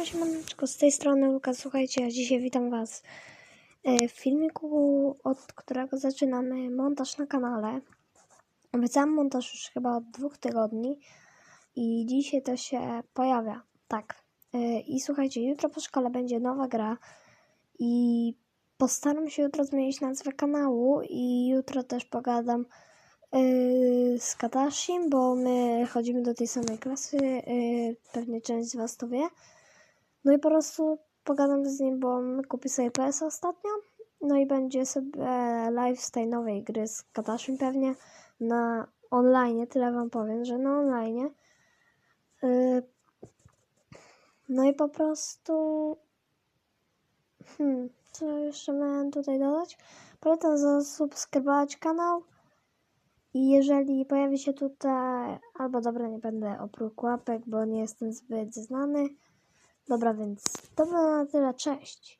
Cześć maneczko, z tej strony Luka, słuchajcie, ja dzisiaj witam was e, w filmiku, od którego zaczynamy montaż na kanale. Obiecałam montaż już chyba od dwóch tygodni i dzisiaj to się pojawia, tak. E, I słuchajcie, jutro po szkole będzie nowa gra i postaram się jutro zmienić nazwę kanału i jutro też pogadam yy, z Katashim, bo my chodzimy do tej samej klasy, pewnie część z Was to wie. No i po prostu pogadam z nim, bo on kupi sobie PS ostatnio. No i będzie sobie live z tej nowej gry z Kataszym pewnie na online, tyle Wam powiem, że na online. Yy, no i po prostu... Hmm, co jeszcze miałem tutaj dodać? Polecam zasubskrybować kanał. I jeżeli pojawi się tutaj, albo dobra, nie będę oprócz łapek, bo nie jestem zbyt znany. Dobra, więc to na tyle, cześć.